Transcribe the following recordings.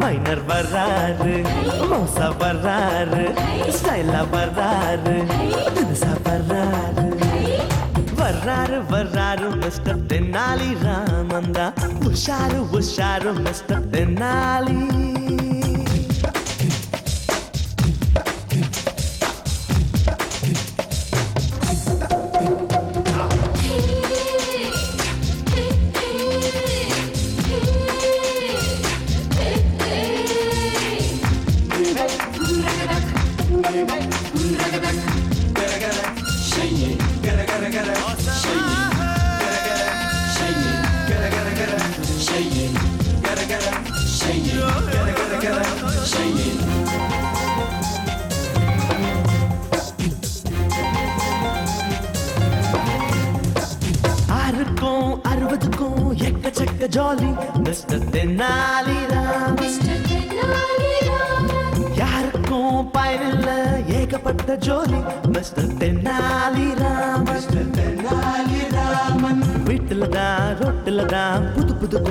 Minor வர்றாரு மோசா வர்றாரு ஸ்டைலா வர்றாரு தினுசா வர்றாரு வர்றாரு வர்றாரு மிஸ்டர் தென்னாலி ராமந்தா. உஷாரு உஷாரு மிஸ்டர் தென்னாலி.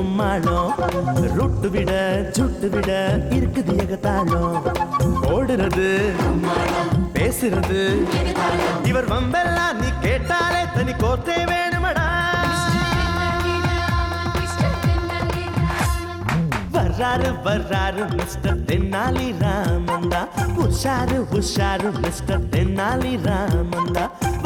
புது ரொட்டு விட சுட்டு விட இருக்குது ஏகத்தாளம் ஓடுறது பேசுறது இவர் வம்பெல்லாம் நீ கேட்டாலே தனி கோத்தே வேணுமடா. வர்றாரு வர்றாரு மிஸ்டர் தென்னாலி ராமந்தா உஷாரு உஷாரு மிஸ்டர் தென்னாலி ராமந்தா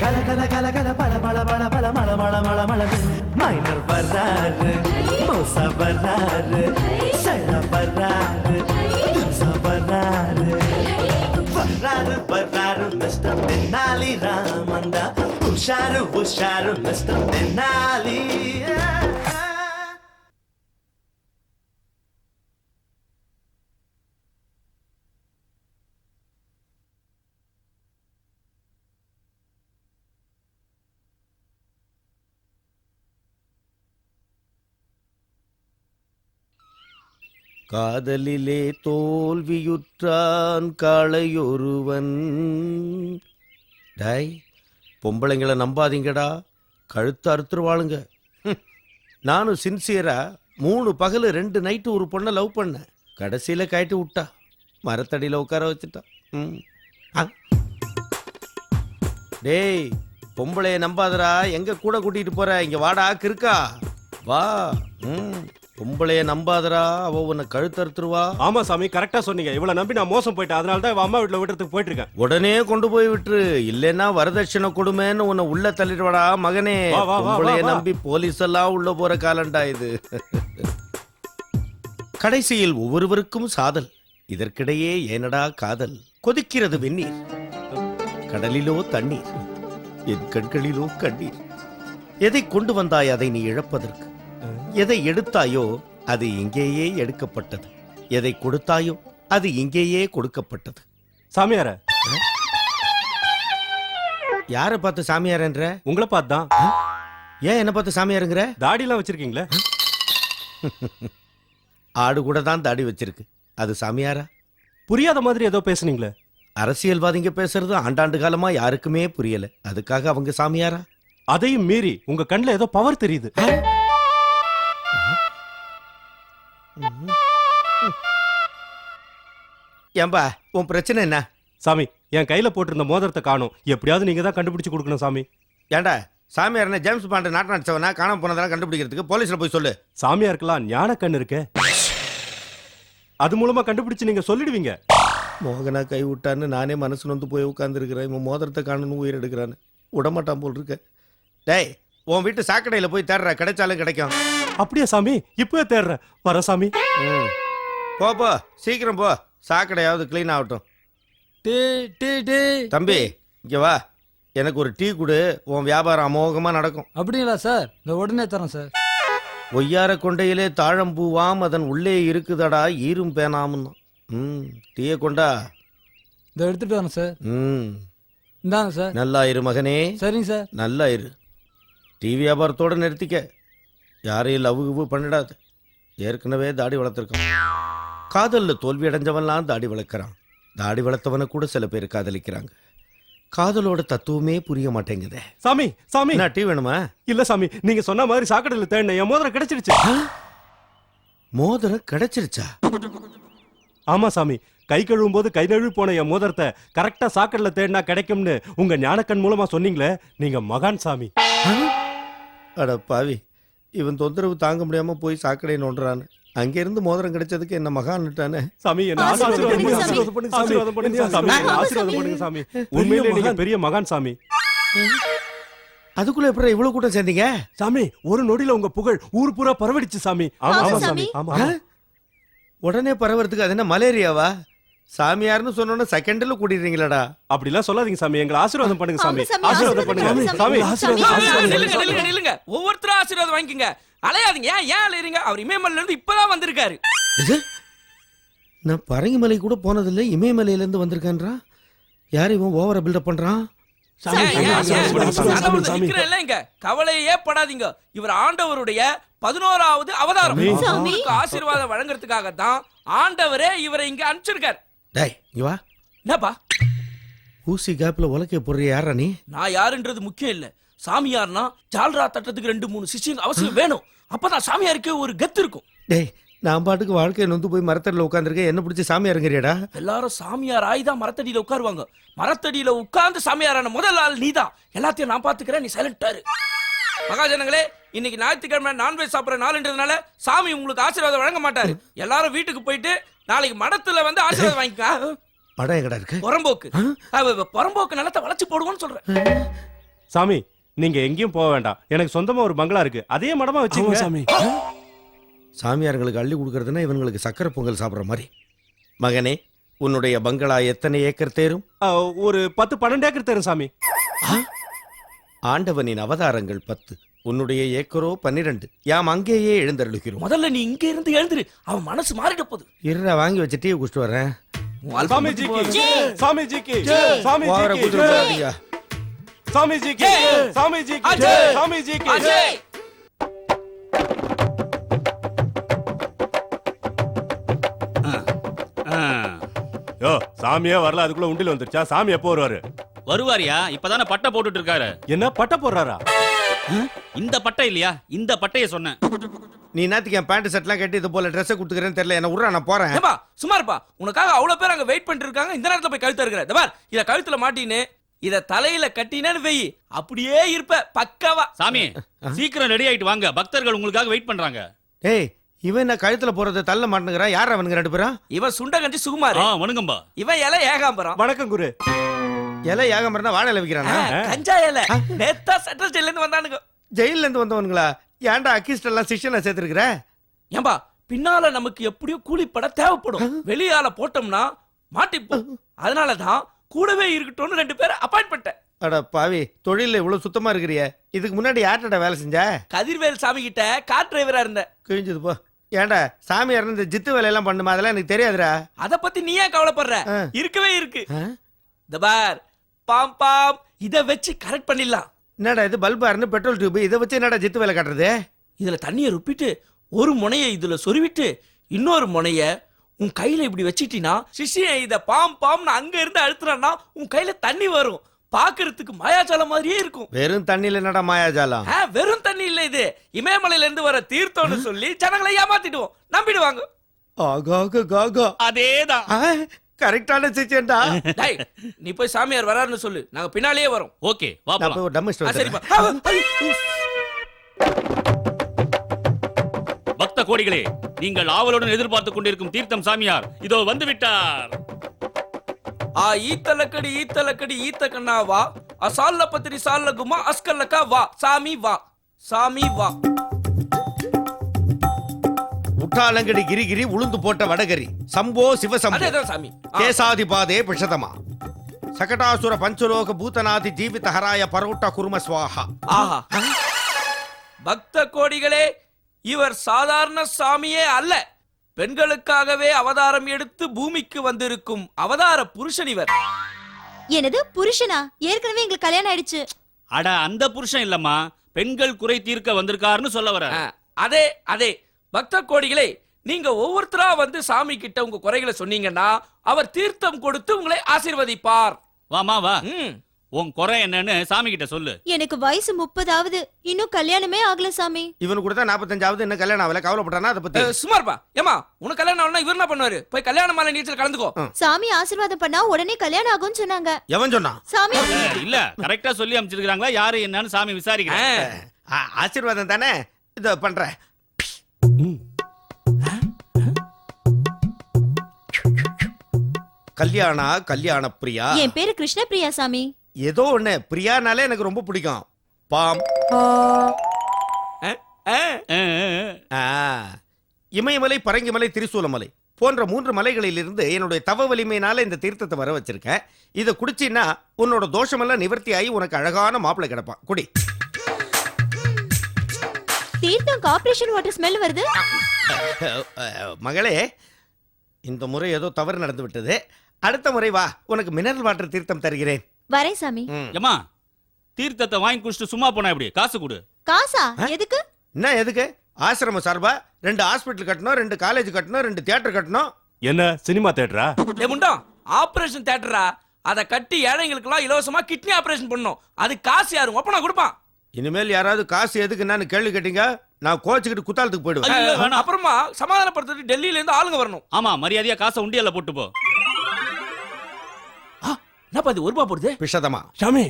கல கல கல கல பல பல பல பல மல மல மல மல மைனர் வர்றாரு மோசா வர்றாரு சைலா வர்றாரு துசா வர்றாரு வர்றாரு வர்றாரு மிஸ்டர் தென்னாலி ராமந்தா. உஷாரு உஷாரு மிஸ்டர் தென்னாலி. காதலிலே தோல்வியுற்றான் காளையொருவன். டாய் பொம்பளைங்களை நம்பாதீங்கடா. கழுத்து அறுத்துருவாளுங்க ஹம். நானும் சின்சியரா மூணு பகல் ரெண்டு நைட்டு ஒரு பொண்ணை லவ் பண்ணேன். கடைசியில் கழட்டி விட்டா. மரத்தடியில் உட்கார வச்சுட்டா. ம். ஆ. டேய் பொம்பளைய நம்பாதடா. எங்க கூட கூட்டிட்டு போற? இங்க வாடா இருக்கா வா. ம். பொம்பளைய நம்பாதடா அவ உன்னை கழுத்தறுத்துருவா. ஆமா சாமி கரெக்டா சொன்னீங்க. இவ்வளவு நம்பி நான் மோசம் போயிட்டேன். அதனால தான் இவன் அம்மா வீட்டுல விடுறதுக்கு போயிட்டு இருக்கேன் உடனே கொண்டு போய் விட்டுரு. இல்லைன்னா வரதட்சணை கொடுமைன்னு உன்னை உள்ள தள்ளிடுவாடா மகனே. வா, வா, வா, பொம்பளைய வா. நம்பி போலீஸ் எல்லாம் உள்ள போற காலண்டா இது. கடைசியில் ஒவ்வொருவருக்கும் சாதல். இதற்கிடையே ஏனடா காதல்? கொதிக்கிறது வெந்நீர். கடலிலோ தண்ணீர். என் கண்களிலோ கண்ணீர். எதை கொண்டு வந்தாய் அதை நீ இழப்பதற்கு? எதை எடுத்தாயோ அது இங்கேயே எடுக்கப்பட்டது. எதை கொடுத்தாயோ அது இங்கேயே கொடுக்கப்பட்டது. சாமியார. யாரை பார்த்து சாமியார்ன்ற? உங்களை பார்த்து தான். ஏன் என்ன பார்த்து சாமியாருங்கிற? தாடி எல்லாம் வச்சிருக்கீங்களே ஆடு கூட தான் தாடி வச்சிருக்கு. அது சாமியாரா? புரியாத மாதிரி ஏதோ பேசுனீங்களே. அரசியல்வாதிங்க பேசுறது ஆண்டாண்டு காலமா யாருக்குமே புரியல. அதுக்காக அவங்க சாமியாரா? அதையும் மீறி உங்க கண்ணுல ஏதோ பவர் தெரியுது. ஏம்பா உன் பிரச்சனை என்ன? சாமி என் கையில போட்டிருந்த மோதிரத்தை காணும். எப்படியாவது நீங்க தான் கண்டுபிடிச்சு கொடுக்கணும் சாமி. ஏண்டா சாமியார் என்ன ஜேம்ஸ் பாண்டு நாட்டு நடிச்சவனா காணாம போனதெல்லாம் கண்டுபிடிக்கிறதுக்கு போலீஸ்ல போய் சொல்லு. சாமியாருக்கெல்லாம் ஞான கண் இருக்கே. அது மூலமா கண்டுபிடிச்சு நீங்க சொல்லிடுவீங்க. மோகனா கை விட்டான்னு நானே மனசு நொந்து போய் உட்காந்துருக்கிறேன் இவன் மோதிரத்தை காணணும் உயிர் எடுக்கிறான்னு. விடமாட்டான் போல் இருக்க. டேய் உன் வீட்டு சாக்கடையில் போய் தேடுற கிடைச்சாலும் கிடைக்கும். அப்படியா சாமி? இப்பவே தேடுறேன். வர சாமி. ம். போ போ. சீக்கிரம் போ. சாக்கடையாவது க்ளீன் ஆகட்டும். டே டே டே. தம்பி இங்க வா. எனக்கு ஒரு டீ கொடு. உன் வியாபாரம் அமோகமா நடக்கும். அப்படிங்களா சார்? இந்த உடனே தரேன் சார். ஒய்யார கொண்டையிலே தாழம்பூவாம் அதன் உள்ளே இருக்குதடா ஈரும் பேனாமுன்னு ம் டீயை கொண்டா. இந்த எடுத்துட்டு வரேன் சார். ம். இந்தாங்க சார். நல்லா இரு மகனே. சரிங்க சார். நல்லா இரு. டீ வியாபாரத்தோட நிறுத்திக்க. யாரையும் லவ் கிவு பண்ணிடாது. ஏற்கனவே தாடி வளர்த்துருக்கான். காதலில் தோல்வி அடைஞ்சவன்லாம் தாடி வளர்க்குறான். தாடி வளர்த்தவனை கூட சில பேர் காதலிக்கிறாங்க. காதலோட தத்துவமே புரிய மாட்டேங்குதே. சாமி சாமி. என்ன டீ வேணுமா? இல்ல சாமி. நீங்க சொன்ன மாதிரி சாக்கடையில தேடின என் மோதிரம் கிடைச்சிருச்சு. மோதிரம் கிடைச்சிருச்சா? ஆமா சாமி. கை கழுவும் போது கை நழுவி போன என் மோதிரத்தை கரெக்டா சாக்கடையில தேடினா கிடைக்கும்னு உங்க ஞானக்கண் மூலமா சொன்னீங்களே நீங்க மகான் சாமி. அட பாவி. இவன் தொந்தரவு தாங்க முடியாம போய் சாக்கடை நோண்டுறான்னு. அங்கிருந்து மோதிரம் கிடைச்சதுக்கு என்ன மகான்னுட்டானே சாமி என்ன ஆசீர்வாதம் பண்ணுங்க சாமி. ஆசீர்வாதம் பண்ணுங்க சாமி. ஆசீர்வாதம் பண்ணுங்க சாமி. உண்மையிலே நீங்க பெரிய மகான் சாமி. அதுக்குள்ள எப்படி இவ்வளவு கூட்டம் சேர்ந்தீங்க? சாமி ஒரு நொடியில உங்க புகழ் ஊர் பூரா பரவடிச்சு சாமி. ஆமா ஆமா சாமி. ஆமா. ஆமா. உடனே பரவறதுக்கு அது என்ன மலேரியாவா? சாமியார்னு சொன்னோன்னே செகண்ட்ல கூட்டிடுறீங்களாடா அப்படிலாம் சொல்லாதீங்க சாமி. எங்களை ஆசீர்வாதம் பண்ணுங்க சாமி. ஆசீர்வாதம் பண்ணுங்க சாமி. ஆசீர்வாதம் நில்லுங்க ஒவ்வொருத்தரும் ஆசீர்வாதம் வாங்கிக்கங்க. அலையாதீங்க. ஏன் ஏன் அலையறீங்க? அவர் இமயமலையில இருந்து இப்பதான் வந்திருக்காரு. நான் பரங்கிமலை கூட போனதில்லை இமயமலையில இருந்து வந்திருக்கேன்றா? யார் இவன் ஓவரா பில்டப் பண்றான்? கவலையே படாதீங்க. இவர் ஆண்டவருடைய பதினோராவது அவதாரம். ஆசீர்வாதம் வழங்குறதுக்காக தான் ஆண்டவரே இவரை இங்க அனுப்பிச்சிருக்காரு. டேய் இங்க வா. என்னப்பா? ஊசி கேப்ல உலக்கைய போடுற யாரா நீ? நான் யாருன்றது முக்கியம் இல்ல. சாமியார்னா ஜால்ரா தட்டத்துக்கு ரெண்டு மூணு சிஷ்யங்க அவசியம் வேணும். அப்பதான் சாமியாருக்கு ஒரு கெத்து இருக்கும். டேய் நான் பாட்டுக்கு வாழ்க்கையை நொந்து போய் மரத்தடியில் உட்காந்துருக்கேன் என்ன பிடிச்சி சாமி இறங்குறியடா எல்லாரும் சாமியார் ஆகி தான் மரத்தடியில உட்காருவாங்க. மரத்தடியில உட்கார்ந்து சாமியாரான முதல் ஆள் நீதான். எல்லாத்தையும் நான் பாத்துக்கிறேன் நீ சைலண்டாரு மகாஜனங்களே இன்னைக்கு ஞாயிற்றுக்கிழமை நான்வெஜ் சாப்பிடுற நாள்ன்றதுனால சாமி உங்களுக்கு ஆசீர்வாதம் வழங்க மாட்டாரு. எல்லாரும் வீட்டுக்கு போயிட்டு நாளைக்கு மடத்துல வந்து ஆசீர்வாதம் வாங்கிக்க. படம் எங்கடா இருக்கு? புறம்போக்கு. புறம்போக்கு நிலத்தை வளைச்சு போடுவோம்னு சொல்றேன். சாமி நீங்க எங்கேயும் போக வேண்டாம். எனக்கு சொந்தமா ஒரு பங்களா இருக்கு. அதே மடமா வச்சுக்கோங்க. சாமி. சாமியார்களுக்கு அள்ளி கொடுக்கறதுன்னா இவங்களுக்கு சக்கரை பொங்கல் சாப்பிட்ற மாதிரி. மகனே உன்னுடைய பங்களா எத்தனை ஏக்கர் தேரும்? ஒரு பத்து பன்னெண்டு ஏக்கர் தரும் சாமி. ஆண்டவனின் அவதாரங்கள் பத்து. உன்னுடைய ஏக்கரோ பன்னிரண்டு. யாம் அங்கேயே எழுந்தருளுகிறோம். முதல்ல நீ இங்க இருந்து எழுந்துரு. அவன் மனசு மாறிட போகுது. இருடா வாங்கி வச்சு டீ குடிச்சிட்டு வரேன் உன் அல்பம் சாமி புத்தி ஜிக்கு. போகுது. சாமி ஜிக்கு. சாமி ஓவரா ஜிக்கு. குதிரை போடாதீங்க. சாமி ஜிக்கு. ஜெய். சாமி ஜிக்கு. அஜய். சாமி ஜிக்கு. அஜய் யோ சாமியே வரல. அதுக்குள்ள உண்டில் வந்துருச்சா? சாமி எப்போ வருவாரு? வருவாரியா? இப்பதானே பட்டை போட்டுட்டு இருக்காரு. என்ன? பட்ட போடுறாரா? இந்த பட்டை இல்லையா? இந்த பட்டைய சொன்னேன். நீ நேத்துக்கு என் பேண்ட் ஷர்ட்லாம் கட்டி இது போல ட்ரெஸ்ஸை கொடுத்துக்கிறேன்னு தெரியல. என்ன உட்றா நான் போறேன். ஏப்பா சும்மா இருப்பா. உனக்காக அவ்வளவு பேர் அங்க வெயிட் பண்ணிட்டு இருக்காங்க. இந்த நேரத்துல போய் கழுத்து இருக்கிற பார் இத கழுத்துல மாட்டின்னு இத தலையில கட்டினேன்னு வெயி. அப்படியே இருப்ப பக்காவா. சாமி சீக்கிரம் ரெடி ஆயிட்டு வாங்க. பக்தர்கள் உங்களுக்காக வெயிட் பண்றாங்க. ஏய் இவன் என்ன கழுத்துல போறதை தள்ள மாட்டேங்கிறான் யார் அவனுங்க ரெண்டு பேரும்? இவன் சுண்டகஞ்சி சுகுமார். வணக்கம்பா. இவன் இலை ஏகாம்பரம். வணக்கம் குரு. இலை ஏகமரனா வாழை வைக்கிறானா ஆ, கஞ்சா இலை. நேத்தா சென்ட்ரல் ஜெயில இருந்து வந்தானுங்க. ஜெயில்ல இருந்து வந்தவனுங்களா? ஏன்டா அக்கிஸ்ட் எல்லாம் சிக்ஷனை சேர்த்திருக்கிற? ஏம்பா பின்னால நமக்கு எப்படியோ கூலிப்பட தேவைப்படும். வெளியால போட்டோம்னா மாட்டிப்போம். அதனாலதான் கூடவே இருக்கட்டும்னு ரெண்டு பேரை அப்பாயிண்ட் பண்ணிட்டேன். அட பாவி தொழில்ல இவ்வளவு சுத்தமா இருக்கிறிய. இதுக்கு முன்னாடி யார்கிட்ட வேலை செஞ்ச? கதிர்வேல் சாமி கிட்ட கார் டிரைவரா இருந்தேன். கிழிஞ்சது போ. ஏன்டா சாமியார் இந்த ஜித்து வேலையெல்லாம் பண்ணுமா? அதெல்லாம் எனக்கு தெரியாதுடா. அத பத்தி நீ ஏன் கவலைப்படுற. இருக்கவே இருக்கு? இந்த பார் பாம் பாம் இத வச்சு கரெக்ட் பண்ணிடலாம். என்னடா இது பல்பா இருந்து பெட்ரோல் டியூப் இதை வச்சு என்னடா ஜித்து வேலை காட்டுறது? இதுல தண்ணியை ருப்பிட்டு ஒரு முனைய இதுல சொருவிட்டு இன்னொரு முனைய உன் கையில இப்படி வச்சிட்டீனா சிஷியன் இத பாம் பாம்னு அங்க இருந்து அழுத்துறான்னா உன் கையில தண்ணி வரும். பாக்குறதுக்கு மாயாஜாலம் மாதிரியே இருக்கும். வெறும் தண்ணியில என்னடா மாயாஜாலம்? ஆ, வெறும் தண்ணி இல்ல இது. இமயமலையில இருந்து வர தீர்த்தம்னு சொல்லி ஜனங்களை ஏமாத்திடுவோம். நம்பிடுவாங்க. ஆகாக காகா அதேதான். ஆ, கரெக்டான சிச்சேன்டா டேய் நீ போய் சாமியார் வராருன்னு சொல்லு. நாங்க பின்னாலேயே வரோம். ஓகே வா நான் போலாம். ஒரு டம் ஆ, சரிப்பா ஆ, ஐயோ. பக்த கோடிகளே நீங்கள் ஆவலுடன் எதிர்பார்த்துக் கொண்டிருக்கும் தீர்த்தம் சாமியார் இதோ வந்து விட்டார் ஆ ஈத்தலக்கடி ஈத்தலக்கடி ஈத்த கண்ணா வா. அசால்ல பத்திரி சால்ல குமா அஸ்கல்லக்கா வா. சாமி வா. சாமி வா. முட்டாளங்கடி கிரிகிரி உளுந்து போட்ட வடகரி. சம்போ சிவசம்போ. சாமி. கேசாதிபாதே பிஷதமா. சகடாசுர பஞ்சலோக பூதநாதி ஜீவித ஹராய பரோட்ட குரும ஸ்வாஹா. ஆஹா. பக்த கோடிகளே இவர் சாதாரண சாமியே அல்ல. பெண்களுக்காகவே அவதாரம் எடுத்து பூமிக்கு வந்திருக்கும் அவதார புருஷன் இவர். எனது புருஷனா? ஏற்கனவே எங்களுக்கு கல்யாணம் ஆயிடுச்சு. அட அந்த புருஷன் இல்லம்மா. பெண்கள் குறை தீர்க்க வந்திருக்காருன்னு சொல்ல வர அதே அதே. பக்த கோடிகளே நீங்க ஒவ்வொருத்தரா வந்து சாமி கிட்ட உங்க குறைகளை சொன்னீங்கன்னா அவர் தீர்த்தம் கொடுத்து உங்களை ஆசீர்வதிப்பார். வாமா வா. ம். உன் குறை என்னன்னு சாமி கிட்ட சொல்லு. எனக்கு வயசு முப்பதாவது. இன்னும் கல்யாணமே ஆகல சாமி. இவனு கூட தான் நாற்பத்தஞ்சாவது இன்னும் கல்யாணம் ஆகல. கவலைப்பட்டானா அதை பத்தி? அஹ், சுமார்ப்பா ஏமா உனக்கு கல்யாணம் ஆகணும்னா இவர் என்ன பண்ணுவாரு? போய் கல்யாண மாலை நீச்சல் கலந்துக்கோ. சாமி ஆசீர்வாதம் பண்ணா உடனே கல்யாணம் ஆகும்னு சொன்னாங்க. எவன் சொன்னான்? சாமி. இல்ல கரெக்டா சொல்லி அமைச்சிருக்காங்களா யாரு என்னன்னு சாமி விசாரிக்கிறேன் ஆசீர்வாதம் தானே? இத பண்றேன். கல்யாணா கல்யாண பிரியா என் பேரு கிருஷ்ணபிரியா சாமி. ஏதோ ஒண்ணு. பிரியானாலே எனக்கு ரொம்ப பிடிக்கும். பாம். ஆ, இமயமலை பரங்கிமலை திரிசூலமலை போன்ற மூன்று மலைகளிலிருந்து என்னுடைய தவ வலிமையினால இந்த தீர்த்தத்தை வர வச்சிருக்கேன். இதை குடிச்சின்னா உன்னோட தோஷமெல்லாம் நிவர்த்தி ஆகி உனக்கு அழகான மாப்பிள்ளை கிடப்பான். குடி. தீர்த்தம் கார்பரேஷன் வாட்டர் ஸ்மெல் வருது? மகளே இந்த முறை ஏதோ தவறு நடந்து விட்டது அடுத்த முறை வா உனக்கு மினரல் வாட்டர் தீர்த்தம் தருகிறேன். வரேன் சாமி. ம். ஏம்மா தீர்த்தத்தை வாங்கி குடிச்சிட்டு சும்மா போனா எப்படி? காசு கொடு. காசா? எதுக்கு? என்ன எதுக்கு? ஆசிரம சார்பா? ரெண்டு ஹாஸ்பிட்டல் கட்டணும் ரெண்டு காலேஜ் கட்டணும் ரெண்டு தியேட்டர் கட்டணும். என்ன சினிமா தேட்டரா டேய் முண்டம் ஆபரேஷன் தியேட்டரா? அத கட்டி ஏழைங்களுக்கெல்லாம் இலவசமா கிட்னி ஆபரேஷன் பண்ணணும். அது காசு யாரும் ஒப்பனா கொடுப்பான் இனிமேல் யாராவது காசு எதுக்கு என்னன்னு கேள்வி கேட்டீங்க நான் கோச்சுக்கிட்டு குத்தாலத்துக்கு போயிடுவேன். அப்புறமா சமாதானப்படுத்துறதுக்கு டெல்லியில இருந்து ஆளுங்க வரணும். ஆமா மரியாதையா காசை உண்டியல்ல போட்டு போ. என்னப்பா இது ஒரு ரூபா போடுது? விஷதமா. சாமி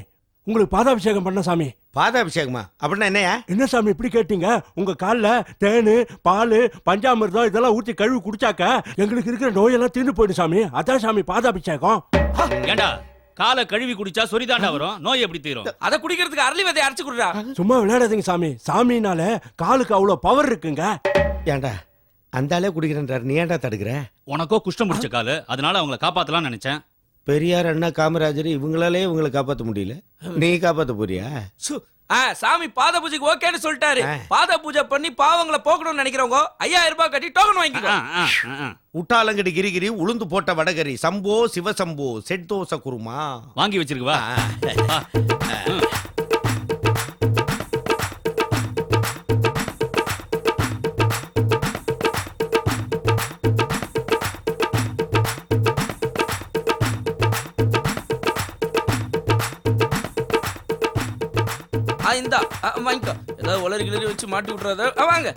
உங்களுக்கு பாதாபிஷேகம் பண்ண சாமி. பாதாபிஷேகமா? அப்படின்னா என்னையா என்ன சாமி இப்படி கேட்டீங்க? உங்க கால்ல தேனு பால் பஞ்சாமிர்தம் இதெல்லாம் ஊத்தி கழுவி குடிச்சாக்க எங்களுக்கு இருக்கிற நோயெல்லாம் தீர்ந்து போயிடும் சாமி. அதான் சாமி பாதாபிஷேகம். ஏண்டா? காலை கழுவி குடிச்சா சொரிதாண்டா வரும்? நோய் எப்படி தீரும்? அத குடிக்கிறதுக்கு அரளி விதையை அரைச்சு குடுறா. சும்மா விளையாடாதீங்க சாமி. சாமினால காலுக்கு அவ்வளவு பவர் இருக்குங்க. ஏன்டா அந்த ஆளே குடிக்கிறேன்றார். நீ ஏன்டா தடுக்கிற? உனக்கோ குஷ்டம் முடிச்ச காலு. அதனால அவங்கள காப்பாத்தலாம்னு நினைச்சேன். பெரியார் அண்ணா காமராஜர் இவங்களாலே இவங்களை காப்பாத்த முடியல. நீ காப்பாத்த போறியா? சு. ஆ, சாமி பாத பூஜைக்கு ஓகேன்னு சொல்லிட்டாரு. பாத பூஜை பண்ணி பாவங்களை போக்கணும்னு நினைக்கிறவங்க ஐயாயிரம் ரூபாய் கட்டி டோக்கன் வாங்கிக்கோ. உட்டாலங்கடி கிரிகிரி உளுந்து போட்ட வடகரி. சம்போ சிவசம்போ செட்தோச குருமா. வாங்கி வச்சிருக்கு வாங்கிக்கோ. ஏதாவது உலரி கிளறி வச்சு மாட்டி விட்டுறத. ஆ, வாங்க.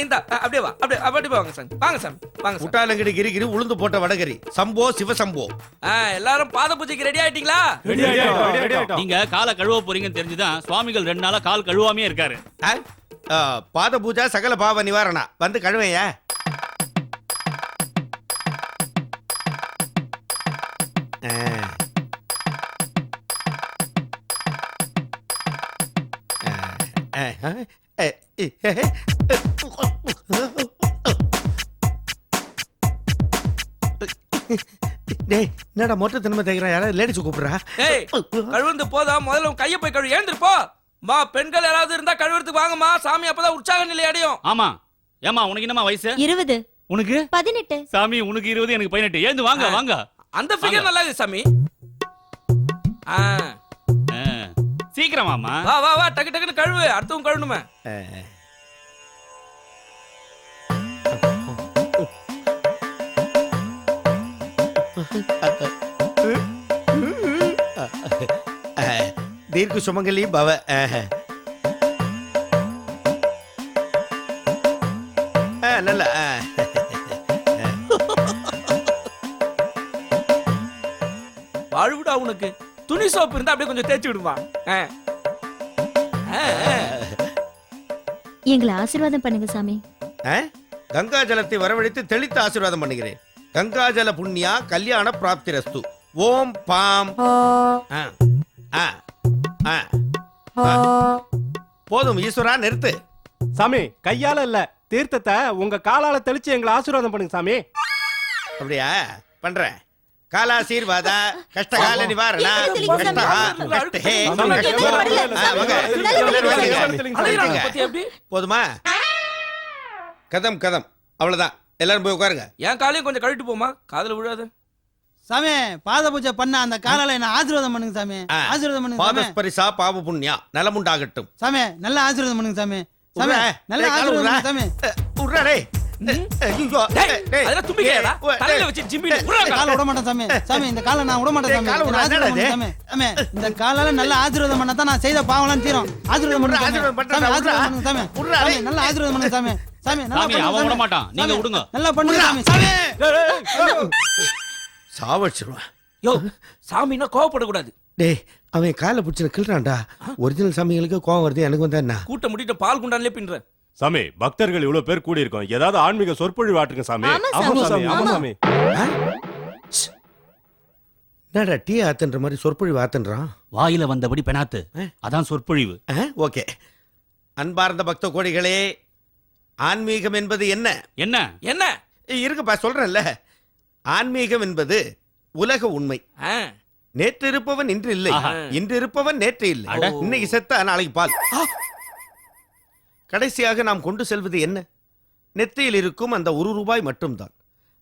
இந்தா அப்படியே வா அப்படியே அப்படியே வாங்க சாமி. வாங்க சாமி வாங்க சாமி. உட்டாலங்கடி கிரிகிரி உளுந்து போட்ட வடகரி. சம்போ சிவசம்போ ஆ, எல்லாரும் பாத பூஜைக்கு ரெடி ஆயிட்டீங்களா? நீங்க காலை கழுவ போறீங்கன்னு தெரிஞ்சுதான் சுவாமிகள் ரெண்டு நாளா கால் கழுவாமே இருக்காரு. பாத பூஜா சகல பாவ நிவாரணா. வந்து கழுவையா ஆ. டேய் என்னடா மொட்டை தினமை தேய்க்கிறா? யாராவது லேடிஸ் கூப்பிடுறா? ஏய் கழுவுந்து போதா முதல்ல உன் கையை போய் கழுவு. ஏந்திருப்போ மா பெண்கள் யாராவது இருந்தா கழுவுறதுக்கு வாங்கம்மா. சாமி அப்பதான் உற்சாக நிலை அடையும். ஆமா. ஏமா உனக்கு என்னமா வயசு? இருபது. உனக்கு? பதினெட்டு. சாமி உனக்கு இருபது எனக்கு பதினெட்டு. ஏந்து வாங்க வாங்க. அந்த ஃபிகர் நல்லா இருக்கு சாமி. ஆ, ஆ. சீக்கிரம் வாமா வா வா வா டக்கு டக்குன்னு கழுவு. அடுத்தவங்க கழுவணுமே. தீர்க்கு சுமங்கலி பவ. நல்ல ஆ. அழுவிடா உனக்கு. துணி சோப்பு இருந்தா அப்படியே கொஞ்சம் தேய்ச்சி விடுமா? ஆ. எங்களை ஆசீர்வாதம் பண்ணுங்க சாமி. ஆ? கங்கா ஜலத்தை வரவழைத்து தெளித்து ஆசீர்வாதம் பண்ணுகிறேன். கங்கா ஜல புண்ணியா கல்யாண பிராப்திரஸ்து ஓம் பாம். ஆ, ஆ, ஆ, ஆ. போதும் ஈஸ்வரா நிறுத்து. சாமி கையால இல்ல. தீர்த்தத்தை உங்க காலால தெளிச்சு எங்களை ஆசீர்வாதம் பண்ணுங்க சாமி. அப்படியா? பண்றேன். காலாசீர்வாத நிவாரண வாங்க. பத்தி எப்படி? போதுமா? கதம் கதம். அவ்வளவுதான். எல்லாரும் போய் உட்காருங்க. என் காலையும் கொஞ்சம் கழட்டு போமா காதுல விழாது. சாமி பாத பூஜை பண்ண அந்த காலால என்ன ஆசீர்வாதம் பண்ணுங்க சாமி. ஆசீர்வாதம் பண்ணுங்க சாமி. பாதஸ்பரிசா பாவ புண்ணியா? நலமுண்டாகட்டும். சாமி நல்ல ஆசீர்வாதம் பண்ணுங்க சாமி. சாமி. நல்ல கால ஆசீர்வாதம் சாமி. அஹ், அதெல்லாம் தும்பிக்கையாடா தலையில. வச்சு உருளாங்க. காலை விட மாட்டேன் சாமி. சாமி இந்த காலை நான் விட மாட்டேன் சாமி. சாமி. சாமி. இந்த காலால நல்ல ஆசீர்வாதம் பண்ணா தான் நான் செய்த பாவம்லாம் தீரும். ஆசீர்வாதம் பண்ணுங்க சாமி. ஆசீர்வாதம் பண்ணுங்க சாமி. நல்ல ஆசீர்வாதம் பண்ணுங்க சாமி. சாமி நல்லா அவன். விட மாட்டான். நீங்க சாமி, விடுங்க. நல்லா பண்ணுங்க சாமி. சாமி. சாவடிச்சிருவான் யோ சாமின்னா கோவப்படக்கூடாது. டேய் அவன் காலை பிடிச்சின கிள்றான்டா. ஒரிஜினல் சாமிகளுக்கு கோவம் வருது எனக்கு வந்தா என்ன? கூட்ட முடிட்டு பால் குண்டான்லயே பின்றேன் சாமி பக்தர்கள் இவ்வளவு பேர் கூடி இருக்கோம் ஏதாவது ஆன்மீக சொற்பொழிவு ஆட்டுங்க சாமி. ஆமா ஆமா சாமி. சாமி ஆமா ஆமா. சாமி. என்னடா டீ ஆத்துன்ற மாதிரி சொற்பொழிவு ஆத்துன்றான்? வாயில வந்தபடி பெனாத்து. அதான் சொற்பொழிவு. ஓகே. அன்பார்ந்த பக்த கோடிகளே ஆன்மீகம் என்பது என்ன? என்ன? என்ன? இருக்குப்பா சொல்றேன்ல. ஆன்மீகம் என்பது உலக உண்மை. நேற்று இருப்பவன் இன்று இல்லை. இன்று இருப்பவன் நேற்று இல்லை. அட. இன்னைக்கு செத்தா நாளைக்கு பால். கடைசியாக நாம் கொண்டு செல்வது என்ன? நெத்தியில் இருக்கும் அந்த ஒரு ரூபாய் மட்டும்தான்.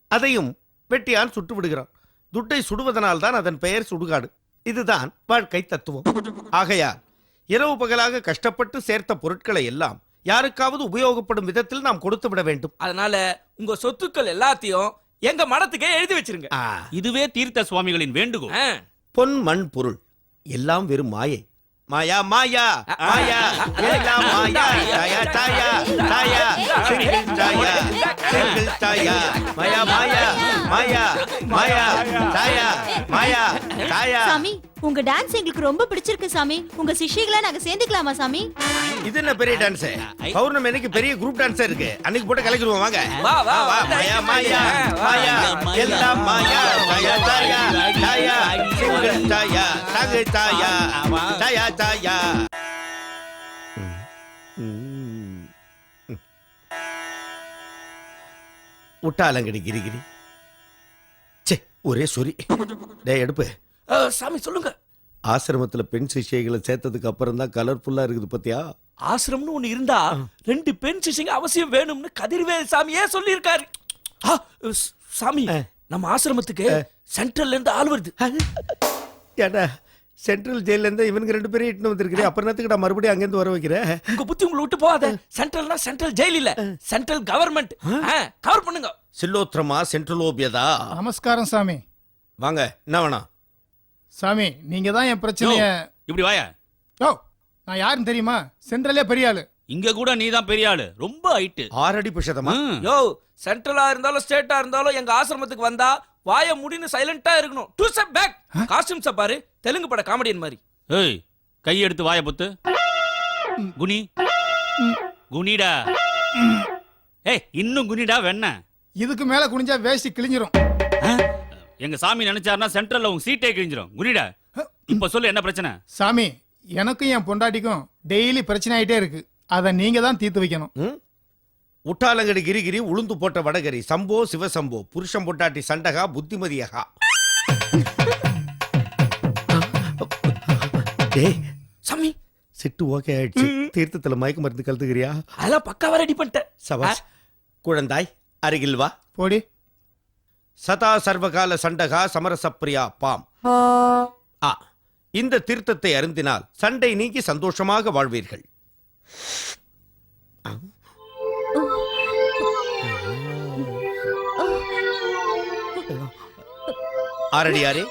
அதையும் வெட்டியான் சுட்டு விடுகிறான். துட்டை சுடுவதனால் தான் அதன் பெயர் சுடுகாடு. இதுதான் வாழ்க்கை தத்துவம். ஆகையால் இரவு பகலாக கஷ்டப்பட்டு சேர்த்த பொருட்களை எல்லாம் யாருக்காவது உபயோகப்படும் விதத்தில் நாம் கொடுத்து விட வேண்டும். அதனால உங்க சொத்துக்கள் எல்லாத்தையும் எங்க மனத்துக்கே எழுதி வச்சிருங்க. இதுவே தீர்த்த சுவாமிகளின் வேண்டுகோள். பொன் மண் பொருள் எல்லாம் வெறும் மாயை. மாயா மாயா மாயா எல்லாம் மாயா தாயா தாயா தாயா சிங்கிள் தாயா சிங்கிள் தாயா மாயா மாயா மாயா மாயா தாயா மாயா தாயா. சாமி உங்க டான்ஸ் எங்களுக்கு ரொம்ப பிடிச்சிருக்கு சாமி. உங்க சிஷ்யங்களா நாங்க சேர்ந்துக்கலாமா சாமி? இது என்ன பெரிய டான்ஸ் பௌர்ணமி அன்னைக்கு பெரிய குரூப் டான்ஸ் இருக்கு. அன்னைக்கு போட்டு கலக்கிடுவோம் வாங்க. வா, வா, வா. மாயா மாயா. மாயா. எல்லாம் மாயா மாயா தாயா தாயா. சிங்கிள் தாயா தாங்கு தாயா. தாயா தாயா. கிரிகிரி சே ஒரே சொறி. டேய் எடுப்பு. சாமி சொல்லுங்க. ஆசிரமத்துல பெண் சிஷ்யைகளை சேர்த்ததுக்கு அப்புறம் தான் கலர்ஃபுல்லா இருக்குது பத்தியா? ஆசிரம்னு ஒண்ணு இருந்தா ரெண்டு பெண் சிஷிங்க அவசியம் வேணும்னு கதிர்வேல் சாமியே சொல்லியிருக்காரு? சாமி. நம்ம ஆசிரமத்துக்கு சென்ட்ரல்ல இருந்து ஆள் வருது. ஏடா சென்ட்ரல் ஜெயில இருந்து இவனுக்கு ரெண்டு பேரும் இட்டுன்னு வந்திருக்கிறேன் அப்புறம் என்னத்துக்கு நான் மறுபடியும் அங்கேருந்து வர வைக்கிறேன்? உங்க புத்தி உங்களை விட்டு போகாத. சென்ட்ரல்னா சென்ட்ரல் ஜெயில் இல்ல. Central government. கவர் பண்ணுங்க. சில்லோத்திரமா சென்ட்ரலோபியதா நமஸ்காரம் சாமி. வாங்க என்ன வேணாம் சாமி நீங்க தான் என் பிரச்சனைய இப்படி வாயா? யோ நான் யாருன்னு தெரியுமா? சென்ட்ரலே பெரிய ஆளு. இங்க கூட நீதான் பெரிய ஆளு. ரொம்ப ஹைட்டு. ஆறடி புஷதமா யோ சென்ட்ரலா இருந்தாலும் ஸ்டேட்டா இருந்தாலும் எங்க ஆசிரமத்துக்கு வந்தா வாய முடின்னு சைலண்டா இருக்கணும். டூ ஸ்டெப் பேக் காஸ்டியூம்ஸ பாரு. தெலுங்கு பட காமெடியன் மாதிரி. ஏய் கை எடுத்து வாய பொத்து. குனி. குனிடா. ஏய் இன்னும் குனிடா வெண்ண. இதுக்கு மேல குனிஞ்சா வேஷ்டி கிழிஞ்சிரும். எங்க சாமி நினைச்சாருன்னா சென்ட்ரல்ல உங்க சீட்டே கிழிஞ்சிரும். குனிடா. இப்ப சொல்லு என்ன பிரச்சனை? சாமி எனக்கும் என் பொண்டாட்டிக்கும் டெய்லி பிரச்சனை ஆயிட்டே இருக்கு. அதை நீங்க தான் தீர்த்து வைக்கணும். ம்? உட்டாலங்கடி கிரிகிரி உளுந்து போட்ட வடகரி. சம்போ சிவசம்போ. புருஷம் பொட்டாட்டி சண்டகா புத்திமதியகா. டேய் சாமி. சிட்டு ஓகே ஆயிடுச்சு. தீர்த்தத்துல மயக்க மருந்து கலந்துக்கிறியா? அதெல்லாம் பக்காவா ரெடி பண்ணிட்டேன். சபாஷ். குழந்தாய் அருகில் வா. போடி. சதா சர்வகால சண்டகா சமரசப்பிரியா பாம். ஆ. இந்த தீர்த்தத்தை அருந்தினால் சண்டை நீங்கி சந்தோஷமாக வாழ்வீர்கள். ஆரடியாரே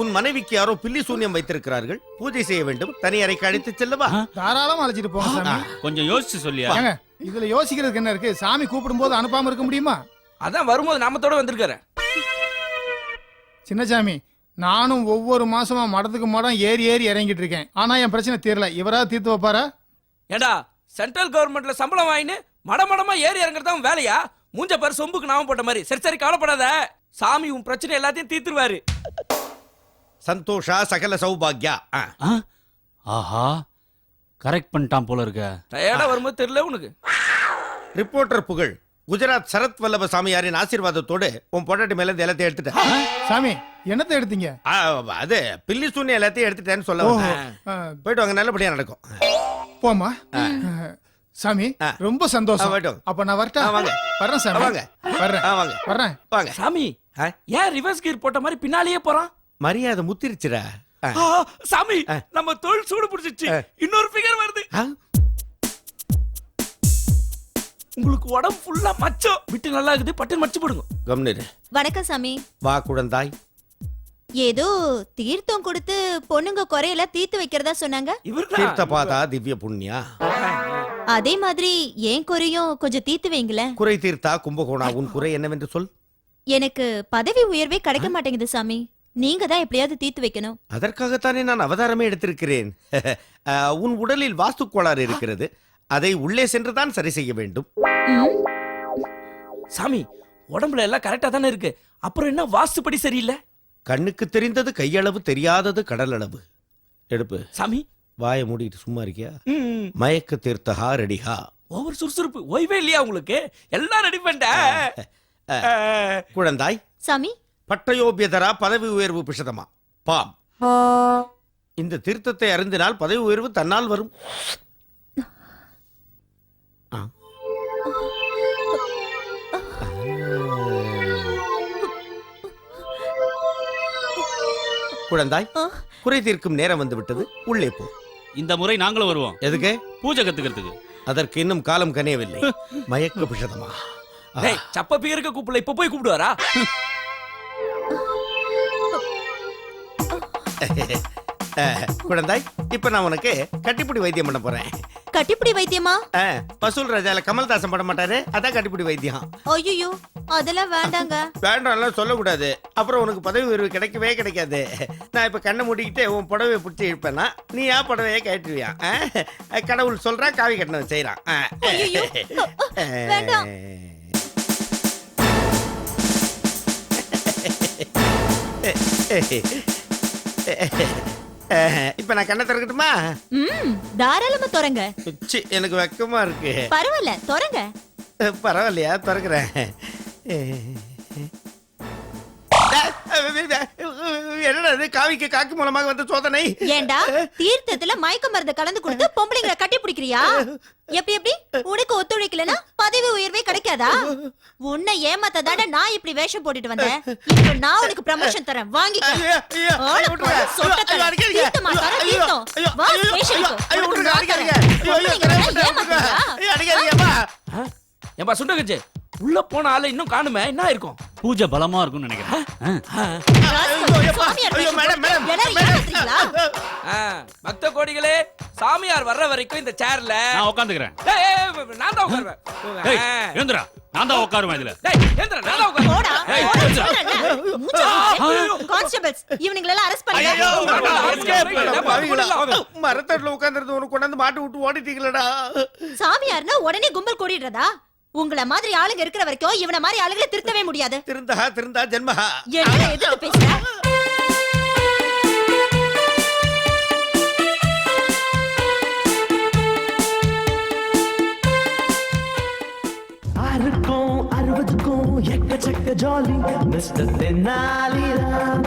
உன் மனைவிக்கு யாரோ பில்லி சூன்யம் வைத்திருக்கிறார்கள். பூஜை செய்ய வேண்டும். தனி அறைக்கு அழைத்துச் செல்லவா? தாராளமா அழைச்சிட்டு போங்க சாமி. கொஞ்சம் யோசிச்சு சொல்லியா? ஏங்க இதுல யோசிக்கிறதுக்கு என்ன இருக்கு? சாமி கூப்பிடும் போது அனுப்பாம இருக்க முடியுமா? அதான் வரும்போது நாமத்தோட வந்திருக்காரு. சின்னசாமி நானும் ஒவ்வொரு மாசமா மடத்துக்கு மடம் ஏறி ஏறி இறங்கிட்டு இருக்கேன். ஆனா என் பிரச்சனை தீரல. இவராவது தீர்த்து வைப்பாரா? ஏடா சென்ட்ரல் கவர்மெண்ட்ல சம்பளம் வாங்கின்னு மடமடமா ஏறி இறங்குறது வேலையா? மூஞ்ச பாரு சொம்புக்கு நாம போட்ட மாதிரி. சரி சரி கவலைப்படாத. சாமி உன் பிரச்சனை எல்லாத்தையும் தீர்த்துருவாரு. சந்தோஷா சகல சௌபாக்யா. ஆ. ஆ? ஆஹா. கரெக்ட் பண்ணிட்டான் போல இருக்க. டயர்டா வரும்போது தெரியல உனக்கு. ரிப்போர்ட்டர் புகழ் குஜராத் சரத் வல்லப சாமியாரின் ஆசீர்வாதத்தோடு உன் பொண்டாட்டி மேல இருந்து எல்லாத்தையும் எடுத்துட்டேன். சாமி என்னத்தை எடுத்தீங்க? ஆ, அது பில்லி சூன்யம் எல்லாத்தையும் எடுத்துட்டேன்னு சொல்ல போயிட்டு வாங்க நல்லபடியா நடக்கும். போமா சாமி. ரொம்ப சந்தோஷம். அப்ப நான் வரட்டா? வாங்க. வர்றேன் சாமி. வாங்க. வர்றேன். வாங்க. வர்றேன். வாங்க. சாமி? ஏன் ரிவர்ஸ் கீர் போட்ட மாதிரி பின்னாலேயே போறான்? மரியாதை முத்திருச்சுடா. சாமி. நம்ம தோல் சூடு பிடிச்சிச்சு. இன்னொரு ஃபிகர் வருது? உங்களுக்கு உடம்பு ஃபுல்லா மச்சம். விட்டு நல்லா இருக்குது. பட்டு மச்சு போடுங்க. கம்னிரு. வணக்கம் சாமி. வா குழந்தாய் ஏதோ தீர்த்தம் கொடுத்து பொண்ணுங்க குறையெல்லாம் தீர்த்து வைக்கிறதா சொன்னாங்க? தீர்த்த பாதா திவ்ய புண்ணியா? அதே மாதிரி ஏன் குறையும் கொஞ்சம் தீர்த்து வைங்களேன். குறை தீர்த்தா கும்பகோணா உன் குறை என்னவென்று சொல். எனக்கு பதவி உயர்வே கிடைக்க மாட்டேங்குது சாமி. நீங்க தான் எப்படியாவது தீர்த்து வைக்கணும். அதற்காகத்தானே நான் அவதாரமே எடுத்திருக்கிறேன். உன் உடலில் வாஸ்து கோளாறு இருக்கிறது. அதை உள்ளே சென்றுதான் சரி செய்ய வேண்டும். ம், சாமி உடம்புல எல்லாம் கரெக்டா தானே இருக்கு. அப்புறம் என்ன வாஸ்துப்படி சரியில்லை? கண்ணுக்கு தெரிந்தது கையளவு தெரியாதது கடலளவு. எடுப்பு. சாமி வாயை மூடிட்டு சும்மா இருக்கியா? மயக்க தீர்த்தஹா ரெடிஹா ஓவர் சுறுசுறுப்பு. ஓய்வே இல்லையா உங்களுக்கு? எல்லாம் ரெடி பண்ணிட்டேன் குழந்தாய். சாமி. பட்டயோபியதரா பதவி உயர்வு பிஷதமா? பாம் இந்த தீர்த்தத்தை அருந்தினால் பதவி உயர்வு தன்னால் வரும். ஆ. குழந்தாய். குறை தீர்க்கும் நேரம் வந்து விட்டது. உள்ளே போ. இந்த முறை நாங்களும் வருவோம். எதுக்கு? பூஜை கத்துக்கிறதுக்கு. அதற்கு இன்னும் காலம் கனியவில்லை. மயக்க பிஷதமா ஆ. டேய் சப்ப பியருக்கு கூப்பிடல இப்ப போய் கூப்பிடுவாரா? குழந்தாய் இப்ப நான் உனக்கு கட்டிப்பிடி வைத்தியம் பண்ண போறேன். கட்டிப்பிடி வைத்தியமா வசூல் ராஜால கமல்தாசன் பட மாட்டாரு அதான் கட்டிப்பிடி வைத்தியம் ஐயோ அதெல்லாம் வேண்டாங்க வேண்டாம்லாம் சொல்லக்கூடாது அப்புறம் உனக்கு பதவி உயர்வு கிடைக்கவே கிடைக்காது நான் இப்ப கண்ணை மூடிக்கிட்டு உன் புடவையை பிடிச்சி இழுப்பேனா நீ ஏன் புடவையை கட்டுவியா கடவுள் சொல்றான் காவி கட்டணம் செய்யறான். வேண்டாம். இப்ப நான் கண்ணை திறக்கட்டுமா? ம் தாராளமா தொடங்க சி, எனக்கு வெக்கமா இருக்கு. பரவாயில்ல தொடங்க பரவாயில்லையா திறக்கிறேன். என்னடா இது காவிக்கு காக்கி மூலமாக வந்த சோதனை ஏண்டா தீர்த்தத்துல மயக்க மருந்து கலந்து கொடுத்து பொம்பளைங்களை கட்டி பிடிக்கிறியா எப்படி எப்படி உனக்கு ஒத்துழைக்கலனா பதவி உயர்வே கிடைக்காதா உன்னை ஏமாத்த தாண்ட நான் இப்படி வேஷம் போட்டுட்டு வந்தேன் இப்போ நான் உனக்கு ப்ரமோஷன் தரேன் வாங்கிக்க ஐயோ, ஐயோ, ஆளை ஐயோ, போடு, விட்டுருங்க. சொட்ட ஐயோ, தரேன். அடிக்காதீங்க. தீர்த்தமா தரேன், ஐயோ, தீர்த்தம். ஐயோ, வா, ஐயோ, ஸ்டேஷனுக்கு. ஐயோ, உனக்கு விட்டுருங்க, நான் அடிக்காதீங்க. தரேன். ஐயோ, ஐயோ, பொம்பளைங்களை விட்டுருங்க, ஏமாத்துறியா? ஐயோ, அடிக்காதீங்கப்பா. ஏன்பா சுண்டகச்சு உள்ள போன ஆளு இன்னும் காணுமே? என்ன இருக்கும் பூஜை பலமா இருக்கும்னு நினைக்கிறேன். பக்த கோடிகளே சாமியார் வர்ற வரைக்கும் இந்த சேர்ல நான் உட்காந்துக்கிறேன் நான் தான் உட்காருவேன். ஏந்திரா நான் தான் உட்காருவேன் இதுல. டேய், ஏந்திரா, நான் தான் உட்காருவேன். இவனுங்களெல்லாம் அரெஸ்ட். வேண்டாம். மரத்தட்டுல உட்கார்ந்திருந்து உனக்கு கொண்டாந்து மாட்டு விட்டு ஓடிட்டீங்களடா. சாமியார்னா உடனே கும்பல் கூடிடுறதா? உங்கள மாதிரி ஆளுங்க இருக்கிற வரைக்கும் இவன மாதிரி ஆளுங்களை திருத்தவே முடியாது. திருந்தா திருந்தா ஜென்மஹா. என்ன எதிர்த்து பேசுற? ஆறுக்கும் அறுபதுக்கும் எக்கச்சக்க ஜாலி மிஸ்டர் தென்னாலிராம்.